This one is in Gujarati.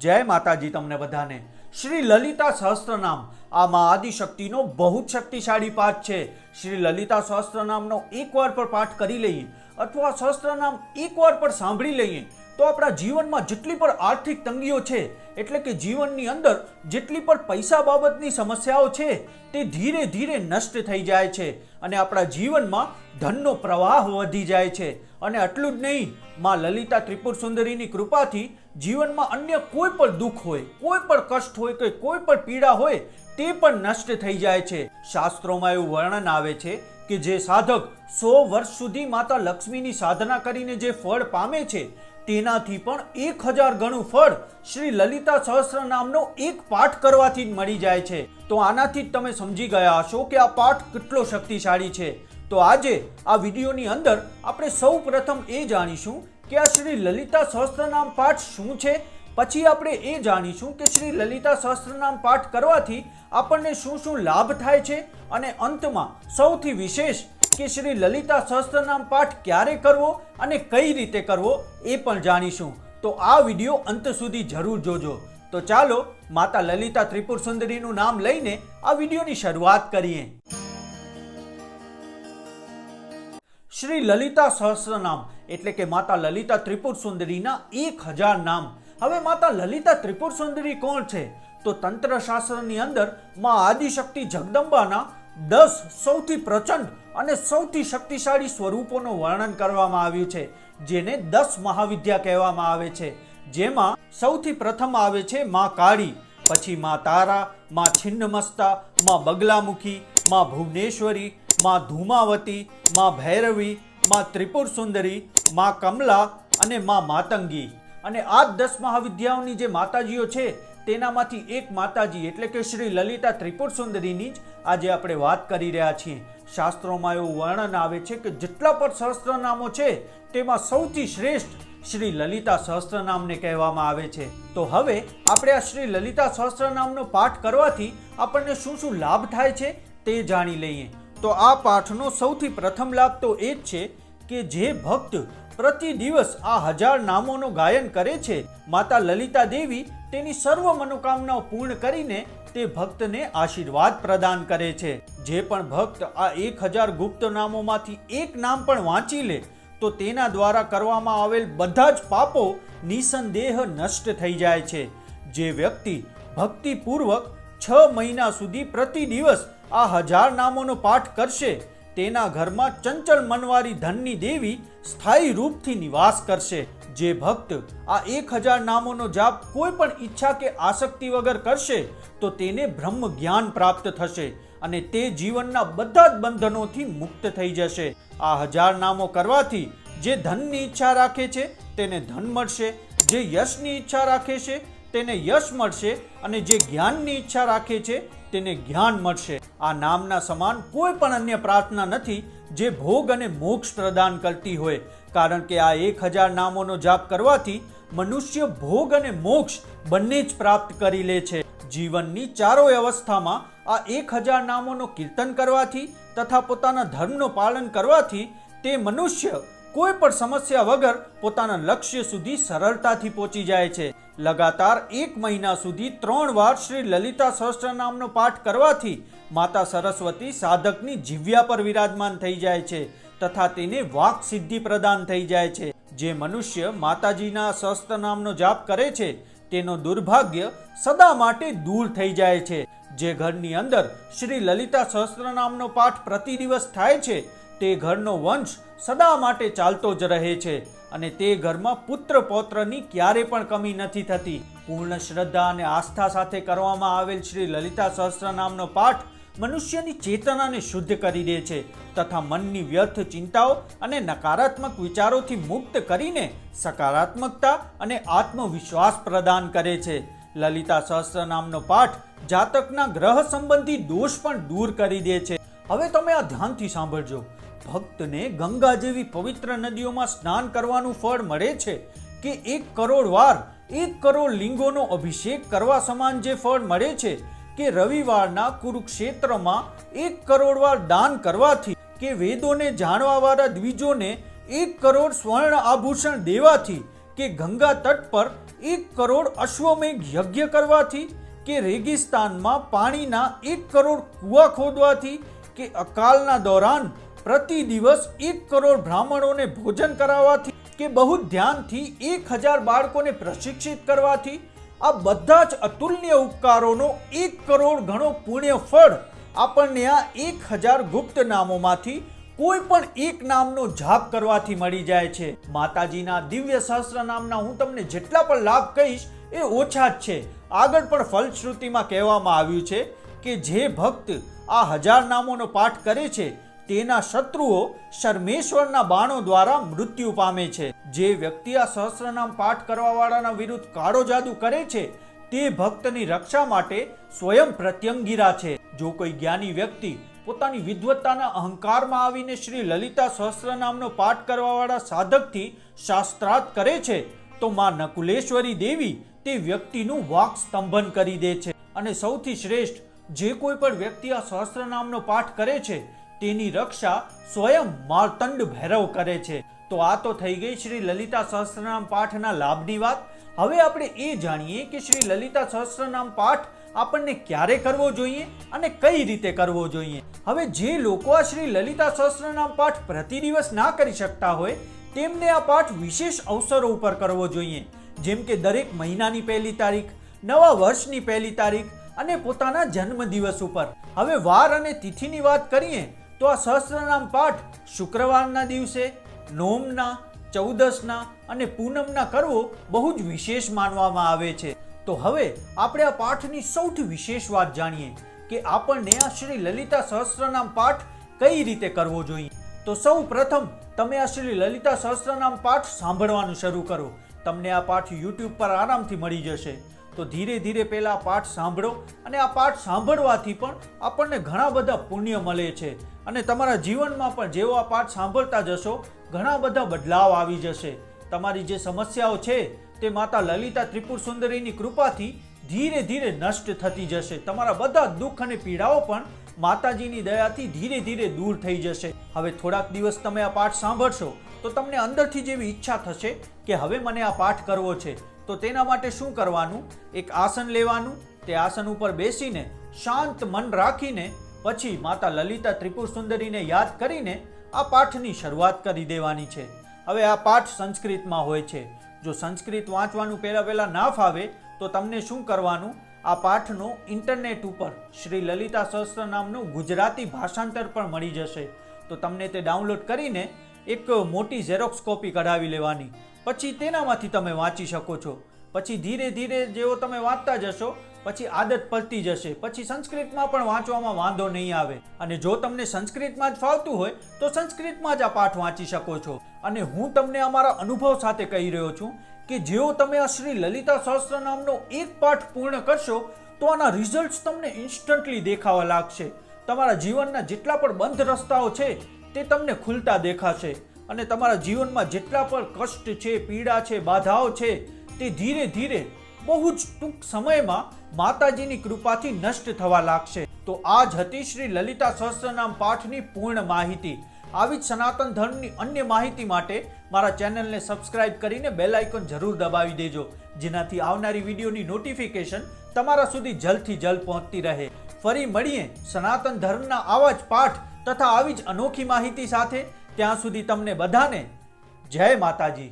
જય માતાજી તમને બધાને. શ્રી લલિતા સહસ્ત્રનામ આ મા આદિશક્તિનો બહુ જ શક્તિશાળી પાઠ છે. શ્રી લલિતા સહસ્ત્રનામનો એકવાર પર પાઠ કરી લઈએ, અથવા સહસ્ત્રનામ એકવાર પર સાંભળી લઈએ તો આપણા જીવનમાં જેટલી પણ આર્થિક તંગીઓ છે, એટલે કે જીવનની અંદર જેટલી પણ પૈસા બાબતની સમસ્યાઓ છે, તે ધીરે ધીરે નષ્ટ થઈ જાય છે અને આપણા જીવનમાં ધનનો પ્રવાહ વધી જાય છે. અને આટલું જ નહીં, માં લલિતા ત્રિપુર સુંદરીની કૃપાથી જીવનમાં અન્ય કોઈ પણ દુઃખ હોય, કોઈ પણ કષ્ટ હોય કે કોઈ પણ પીડા હોય, તે પણ નષ્ટ થઈ જાય છે. શાસ્ત્રોમાં એવું વર્ણન આવે છે કે જે સાધક સો વર્ષ સુધી માતા લક્ષ્મીની સાધના કરીને જે ફળ પામે છે તેનાથી પણ એક હજાર ગણું ફળ શ્રી લલિતા સહસ્ત્ર નામનો એક પાઠ કરવાથી જ મળી જાય છે. તો આનાથી જ તમે સમજી ગયા હશો કે આ પાઠ કેટલો શક્તિશાળી છે. તો આજે આ વિડીયોની અંદર આપણે સૌ પ્રથમ એ જાણીશું કે આ શ્રી લલિતા સહસ્ત્રનામ પાઠ શું છે. પછી આપણે એ જાણીશું કે શ્રી લલિતા સહસ્ત્રનામ પાઠ કરવાથી આપણને શું શું લાભ થાય છે. અને અંતમાં સૌથી વિશેષ કે શ્રી લલિતા સહસ્ત્રનામ પાઠ ક્યારે કરવો અને કઈ રીતે કરવો એ પણ જાણીશું. તો આ વીડિયો અંત સુધી જરૂર જોજો. તો ચાલો માતા લલિતા ત્રિપુર સુંદરીનું નામ લઈને આ વિડીયોની શરૂઆત કરીએ. શ્રી લલિતા સહસ્રનામ એટલે કે માતા લલિતા ત્રિપુર સુંદરીના એક હજાર નામ. હવે માતા લલિતા ત્રિપુર સુંદરી કોણ છે? તો તંત્ર શાસ્ત્રની અંદરમાં આદિશક્તિ જગદંબાના દસ સૌથી પ્રચંડ અને સૌથી શક્તિશાળી સ્વરૂપોનું વર્ણન કરવામાં આવ્યું છે, જેને દસ મહાવિદ્યા કહેવામાં આવે છે. જેમાં સૌથી પ્રથમ આવે છે માં કાળી, પછી માં તારા, માં છિન્નમસ્તા, માં બગલામુખી, માં ભુવનેશ્વરી, માં ધૂમાવતી, માં ભૈરવી, માં ત્રિપુર સુંદરી માં કમલા અને માં માતંગી. અને આ દસ મહાવિદ્યાઓની જે માતાજીઓ છે તેનામાંથી એક માતાજી એટલે કે શ્રી લલિતા ત્રિપુર સુંદરીની જ આજે આપણે વાત કરી રહ્યા છીએ. શાસ્ત્રોમાં એવું વર્ણન આવે છે કે જેટલા પણ સહસ્ત્રનામો છે, તેમાં સૌથી શ્રેષ્ઠ શ્રી લલિતા સહસ્ત્રનામને કહેવામાં આવે છે. તો હવે આપણે આ શ્રી લલિતા સહસ્ત્રનામનો પાઠ કરવાથી આપણને શું શું લાભ થાય છે તે જાણી લઈએ. તો આ પાઠનો સૌથી પ્રથમ લાભ તો એ જ છે કે જે ભક્ત પ્રતિ દિવસ આ હજાર નામોનું ગાયન કરે છે, માતા લલિતા દેવી તેની સર્વ મનોકામનાઓ પૂર્ણ કરીને તે ભક્તને આશીર્વાદ પ્રદાન કરે છે. જે પણ ભક્ત આ એક હજાર ગુપ્ત નામોમાંથી એક નામ પણ વાંચી લે, તો તેના દ્વારા કરવામાં આવેલ બધા જ પાપો નિસંદેહ નષ્ટ થઈ જાય છે. જે વ્યક્તિ ભક્તિપૂર્વક છ મહિના સુધી પ્રતિ દિવસ આ હજાર નામોનો પાઠ કરશે, તેના ઘરમાં ચંચળ મનવારી ધનની દેવી સ્થાયી રૂપથી નિવાસ કરશે. જે ભક્ત આ એક હજાર નામોનો જાપ કોઈ પણ ઈચ્છા કે આસક્તિ વગર કરશે, તો તેને બ્રહ્મ જ્ઞાન પ્રાપ્ત થશે અને તે જીવનના બધા જ બંધનોથી મુક્ત થઈ જશે. આ હજાર નામો કરવાથી જે ધનની ઈચ્છા રાખે છે, તેને ધન મળશે. જે યશની ઈચ્છા રાખે છે, તેને યશ મળશે અને જે જ્ઞાનની ઈચ્છા રાખે છે, તેને જ્ઞાન મળશે. આ નામના સમાન કોઈ પણ અન્ય પ્રાર્થના નથી જે ભોગ અને મોક્ષ પ્રદાન કરતી હોય. કારણ કે આ એક હજાર નામોનો જાપ કરવાથી મનુષ્ય ભોગ અને મોક્ષ બંને જ પ્રાપ્ત કરી લે છે. જીવનની ચારોય અવસ્થામાં આ એક હજાર નામોનો કીર્તન કરવાથી તથા પોતાના ધર્મનો પાલન કરવાથી તે મનુષ્ય કોઈ પણ સમસ્યા વગર પોતાના લક્ષ્ય સુધી સરળતાથી પહોંચી જાય છે. લગાતાર એક મહિના સુધી ત્રણ વાર શ્રી લલિતા સહસ્ત્રનામનો પાઠ કરવાથી માતા સરસ્વતી સાધકની જીવ્યા પર વિરાજમાન થઈ જાય છે તથા તેને વાક સિદ્ધિ પ્રદાન થઈ જાય છે. જે મનુષ્ય માતાજીના સહસ્ત્રનામનો જાપ કરે છે, તેનો દુર્ભાગ્ય સદા માટે દૂર થઈ જાય છે. જે ઘરની અંદર શ્રી લલિતા સહસ્ત્રનામનો પાઠ પ્રતિ દિવસ થાય છે, તે ઘરનો વંશ સદા માટે ચાલતો જ રહે છે. અને તે ઘરમાં પુત્ર પૌત્રની ક્યારે પણ કમી નથી થતી. પૂર્ણ શ્રદ્ધા અને આસ્થા સાથે કરવામાં આવેલ શ્રી લલિતા સહસ્ત્રનામનો પાઠ મનુષ્યની ચેતનાને શુદ્ધ કરી દે છે તથા મનની વ્યર્થ ચિંતાઓ અને નકારાત્મક વિચારોથી મુક્ત કરીને સકારાત્મકતા અને આત્મવિશ્વાસ પ્રદાન કરે છે. લલિતા સહસ્ત્રનામનો પાઠ જાતકના ગ્રહ સંબંધી દોષ પણ દૂર કરી દે છે. હવે તમે આ ધ્યાનથી સાંભળજો. ભક્તને ગંગા જેવી પવિત્ર નદીઓમાં સ્નાન કરવાનું ફળ મળે છે કે એક કરોડ વાર, એક કરોડ લિંગોનો અભિષેક કરવા સમાન જે ફળ મળે છે કે રવિવારના કુરુક્ષેત્રમાં એક કરોડ વાર દાન કરવાથી, કે વેદોને જાણવાવાળા દ્વિજોને એક કરોડ સ્વર્ણ આભૂષણ દેવાથી, કે ગંગા તટ પર એક કરોડ અશ્વમેઘ યજ્ઞ કરવાથી, કે રેગિસ્તાનમાં પાણીના એક કરોડ કૂવા ખોદવાથી, કે અકાલના દોરાન પ્રતિ દિવસ એક કરોડ બ્રાહ્મણોને ભોજન કરાવવાથી કે બહુ ધ્યાનથી એક હજાર બાળકોને પ્રશિક્ષિત કરવાથી આ બધા જ અતુલ્ય ઉપકારોનો એક કરોડ ગણો પુણ્ય ફળ આપણને આ એક હજાર ગુપ્ત નામોમાંથી કોઈ પણ એક નામનો જાપ કરવાથી મળી જાય છે. માતાજીના દિવ્ય સહસ્ત્ર નામના હું તમને જેટલા પણ લાભ કહીશ એ ઓછા જ છે. આગળ પણ ફલશ્રુતિમાં કહેવામાં આવ્યું છે કે જે ભક્ત આ હજાર નામોનો પાઠ કરે છે તેના શત્રુઓ શર્મેશ્વરના બાણો દ્વારા મૃત્યુ પામે છે. જે વ્યક્તિ આ સહસ્રનામ પાઠ કરવાવાળાના વિરુદ્ધ કાળો જાદુ કરે છે, તે ભક્તની રક્ષા માટે સ્વયં પ્રત્યંગીરા છે. જો કોઈ જ્ઞાની વ્યક્તિ પોતાની વિદ્વત્તાના અહંકારમાં આવીને શ્રી લલિતા સહસ્રનામનો પાઠ કરવાવાળા સાધકથી શાસ્ત્રાર્થ કરે છે, તો માં નકુલેશ્વરી દેવી તે વ્યક્તિનું વાક સ્તંભન કરી દે છે. અને સૌથી શ્રેષ્ઠ, જે કોઈ પણ વ્યક્તિ આ સહસ્રનામનો પાઠ કરે છે તેની રક્ષા સ્વયં માર્તંડ ભૈરવ કરે છે. તો આ તો થઈ ગઈ શ્રી લલિતા સહસ્રનામ પાઠના લાભની વાત. હવે આપણે એ જાણીએ કે શ્રી લલિતા સહસ્રનામ પાઠ આપણને ક્યારે કરવો જોઈએ અને કઈ રીતે કરવો જોઈએ. હવે જે લોકો આ શ્રી લલિતા સહસ્રનામ પાઠ પ્રતિ દિવસ ના કરી શકતા હોય, તેમને આ પાઠ વિશેષ અવસરો ઉપર કરવો જોઈએ. જેમ કે દરેક મહિનાની પહેલી તારીખ, નવા વર્ષની પહેલી તારીખ અને પોતાના જન્મદિવસ ઉપર. હવે વાર અને તિથિની વાત કરીએ તો આ સહસ્રનામ પાઠ શુક્રવારના દિવસે, નોમના, ચૌદસના અને પૂનમના કરવો બહુ જ વિશેષ માનવામાં આવે છે. તો હવે આપણે આ પાઠની સૌથી વિશેષ વાત જાણીએ કે આપણને આ શ્રી લલિતા સહસ્રનામ પાઠ કઈ રીતે કરવો જોઈએ. તો સૌ પ્રથમ તમે આ શ્રી લલિતા સહસ્રનામ પાઠ સાંભળવાનું શરૂ કરો. તમને આ પાઠ યુટ્યુબ પર આરામથી મળી જશે. તો ધીરે ધીરે પહેલા પાઠ સાંભળો અને આ પાઠ સાંભળવાથી પણ આપણને ઘણા બધા પુણ્ય મળે છે. અને તમારા જીવનમાં પણ જેવો આ પાઠ સાંભળતા જશો, ઘણા બધા બદલાવ આવી જશે. તમારી જે સમસ્યાઓ છે, તે માતા લલિતા ત્રિપુર સુંદરીની કૃપાથી ધીરે ધીરે નષ્ટ થતી જશે. તમારા બધા દુઃખ અને પીડાઓ પણ માતાજીની દયાથી ધીરે ધીરે દૂર થઈ જશે. હવે થોડાક દિવસ તમે આ પાઠ સાંભળશો, તો તમને અંદરથી જેવી ઈચ્છા થશે કે હવે મને આ પાઠ કરવો છે. તો તેના માટે શું કરવાનું? એક આસન લેવાનું, તે આસન ઉપર બેસીને શાંત મન રાખીને પછી માતા લલિતા ત્રિપુર સુંદરીને યાદ કરીને આ પાઠની શરૂઆત કરી દેવાની છે. હવે આ પાઠ સંસ્કૃતમાં હોય છે. જો સંસ્કૃત વાંચવાનું પહેલાં પહેલાં ના ફાવે, તો તમને શું કરવાનું? આ પાઠનો ઇન્ટરનેટ ઉપર શ્રી લલિતા સહસ્ત્ર નામનું ગુજરાતી ભાષાંતર પણ મળી જશે. તો તમને તે ડાઉનલોડ કરીને એક મોટી ઝેરોક્સ કોપી કઢાવી લેવાની. પછી તેનામાંથી તમે વાંચી શકો છો. પછી ધીરે ધીરે જેવો તમે વાંચતા જશો, પછી આદત પડતી જશે. પછી સંસ્કૃતમાં પણ વાંચવામાં વાંધો નહીં આવે. અને જો તમને સંસ્કૃતમાં જ ફાવતું હોય, તો સંસ્કૃતમાં જ આ પાઠ વાંચી શકો છો. અને હું તમને અમારા અનુભવ સાથે કહી રહ્યો છું કે જેવો તમે આ શ્રી લલિતા સહસ્ત્ર નામનો એક પાઠ પૂર્ણ કરશો, તો આના રિઝલ્ટ્સ તમને ઇન્સ્ટન્ટલી દેખાવા લાગશે. તમારા જીવનના જેટલા પણ બંધ રસ્તાઓ છે, તે તમને ખુલતા દેખાશે. અને તમારા જીવનમાં જેટલા પણ કષ્ટ છે, પીડા છે, બાધાઓ છે, તે ધીરે ધીરે બહુ જ ટૂંક સમયમાં માતાજીની કૃપાથી નષ્ટ થવા લાગશે. તો આ જ હતી શ્રી લલિતા સહસ્રનામ પાઠની પૂર્ણ માહિતી. આવી જ સનાતન ધર્મની અન્ય માહિતી માટે મારા ચેનલને સબસ્ક્રાઇબ કરીને બેલ આઇકોન જરૂર દબાવી દેજો, જેનાથી આવનારી વિડીયોની નોટિફિકેશન તમારા સુધી જલ્દથી જલ્દ પહોંચતી રહે. ફરી મળીએ સનાતન ધર્મના આવા જ પાઠ તથા આવી જ અનોખી માહિતી સાથે. ત્યાં સુધી તમને બધાને જય માતાજી.